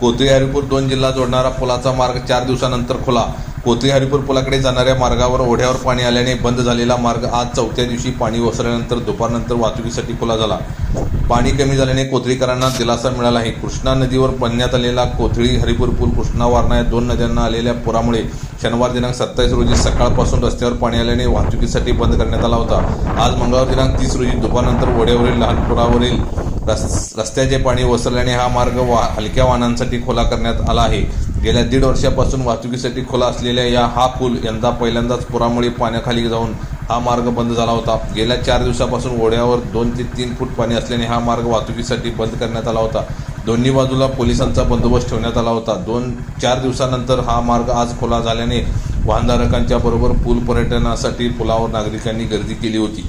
कोथळी हरिपूर दोन जिल्हा जोडणारा पुलाचा मार्ग चार दिवसानंतर खुला. कोथळी हरिपूर पुलाकडे जाणाऱ्या मार्गावर ओढ्यावर पाणी आल्याने बंद झालेला मार्ग आज चौथ्या दिवशी पाणी ओसरल्यानंतर दुपारनंतर वाहतुकीसाठी खुला झाला. पाणी कमी झाल्याने कोथळीकरांना दिलासा मिळाला आहे कृष्णा नदीवर बांधण्यात आलेला कोथळी हरिपूर पूल कृष्णा वारणा या दोन नद्यांना आलेल्या पुरामुळे शनिवार दिनांक सत्तावीस रोजी सकाळपासून रस्त्यावर पाणी आल्याने वाहतुकीसाठी बंद करण्यात आला होता. आज मंगळवार दिनांक तीस रोजी दुपारनंतर ओढ्यावरील लहान पुरावरील रस् रस्त्याचे पाणी ओसरल्याने हा मार्ग वा हलक्या वाहनांसाठी खुला करण्यात आला आहे. गेल्या दीड वर्षापासून वाहतुकीसाठी खुला असलेल्या या हा पूल यंदा पहिल्यांदाच पुरामुळे पाण्याखाली जाऊन हा मार्ग बंद झाला होता. गेल्या चार दिवसापासून ओढ्यावर दोन ते तीन फूट पाणी असल्याने हा मार्ग वाहतुकीसाठी बंद करण्यात आला होता. दोन्ही बाजूला पोलिसांचा बंदोबस्त ठेवण्यात आला होता. दोन चार दिवसानंतर हा मार्ग आज खुला झाल्याने वाहनधारकांच्या बरोबर पूल पर्यटनासाठी पुलावर नागरिकांनी गर्दी केली होती.